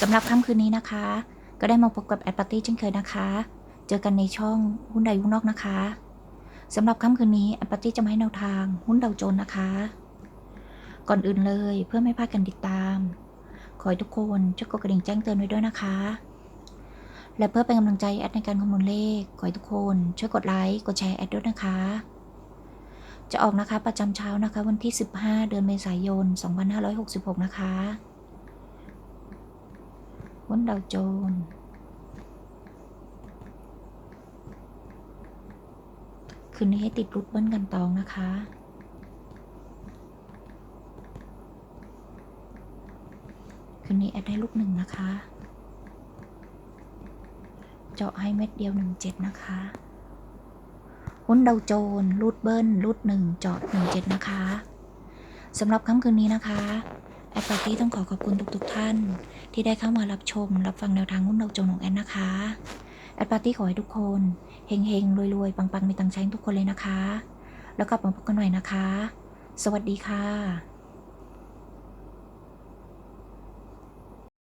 สำหรับค่ำคืนนี้นะคะ ก็ได้มาพบกับแอดปาร์ตี้เช่นเคยนะคะ เจอกันในช่องหุ้นใดหุ้นนอกนะคะสำหรับค่ำคืนนี้แอดปาร์ตี้จะมาให้แนวทางหุ้นดาวโจนนะคะ ก่อนอื่นเลยเพื่อไม่พลาดกันติดตาม ขอให้ทุกคนช่วยกดกระดิ่งแจ้งเตือนไว้ด้วยนะคะ และเพื่อเป็นกำลังใจแอดในการคำนวณเลข ขอให้ทุกคนช่วยกดไลค์กดแชร์แอดด้วยนะคะ จะออกนะคะประจำเช้านะคะ วันที่ 15 เดือนเมษายน 2566 นะคะ หุ้นดาวโจนส์คืนนี้ให้ติดรุดเบิ้ลกันตองนะคะ คืนนี้แอดได้ลูกหนึ่งนะคะ เจาะให้เม็ดเดียวหนึ่งเจ็ดนะคะหุ้นดาวโจนส์รูดเบิ้ลรูดหนึ่งเจาะหนึ่งเจ็ดนะคะสำหรับค่ำคืนนี้นะคะ แอปปาร์ตี้ต้องขอขอบคุณทุกๆท่าน ที่ได้เข้ามารับชม รับฟังแนวทางหุ้นดาวโจนส์ของแอนนะคะ แอปปาร์ตี้ขอให้ทุกคนเฮงๆรวยๆ ปังๆมีตังค์ใช้ทุกคนเลยนะคะ แล้วกลับมาพบกันใหม่นะคะ สวัสดีค่ะ